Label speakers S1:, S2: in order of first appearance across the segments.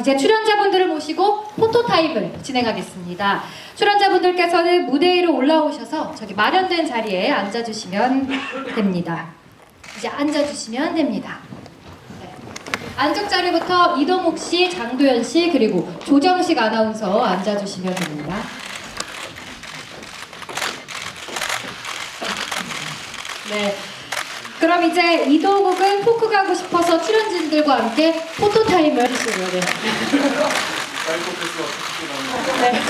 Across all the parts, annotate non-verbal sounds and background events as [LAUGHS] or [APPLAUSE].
S1: 이제 출연자분들을 모시고 포토타임을 진행하겠습니다. 출연자분들께서는 무대 위로 올라오셔서 저기 마련된 자리에 앉아주시면 됩니다. 이제 앉아주시면 됩니다. 네. 안쪽 자리부터 이동욱 씨, 장도연 씨, 그리고 조정식 아나운서 앉아주시면 됩니다. 네. 그럼 이제 이동욱은 포크 가고 싶어서 출연진들과 함께 포토 타임을 해주시고요. 네. 네.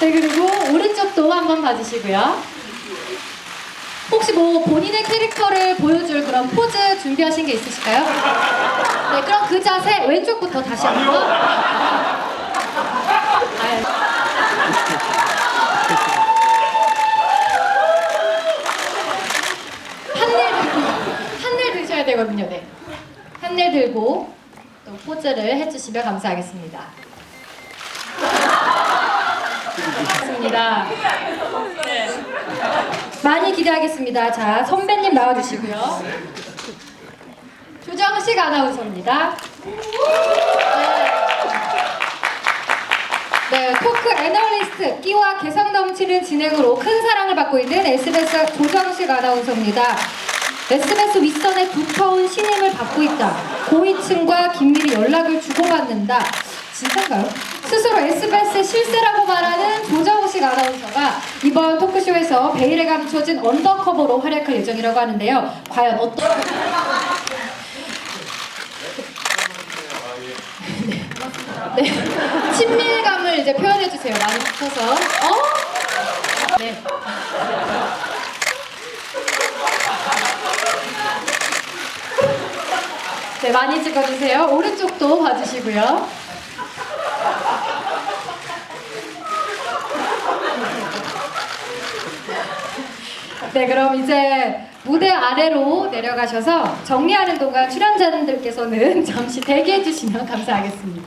S1: 네, 그리고 오른쪽도 한번 봐주시고요. 혹시 뭐 본인의 캐릭터를 보여줄 그런 포즈 준비하신 게 있으실까요? 네, 그럼 그 자세 왼쪽부터 다시 한번. 아유. 한일 들고 드셔야 되거든요. 네. 한일 들고 또 포즈를 해주시면 감사하겠습니다. 맞습니다. 네. 많이 기대하겠습니다. 자, 선배님 나와주시고요. 조정식 아나운서입니다. 네, 토크 애널리스트 끼와 개성 넘치는 진행으로 큰 사랑을 받고 있는 SBS 조정식 아나운서입니다. SBS 윗선의 두터운 신임을 받고 있다. 고위층과 긴밀히 연락을 주고받는다. 진짜인가요? 스스로 SBS 실세라고 말하는 조정식 아나운서가 이번 토크쇼에서 베일에 감춰진 언더커버로 활약할 예정이라고 하는데요. 과연 어떤 [LAUGHS] 네. 친밀감을 이제 표현해 주세요. 많이 붙여서. 어? 네, 많이 찍어주세요. 오른쪽도 봐주시고요. 네, 그럼 이제 무대 아래로 내려가셔서 정리하는 동안 출연자분들께서는 [LAUGHS] 잠시 대기해 주시면 감사하겠습니다.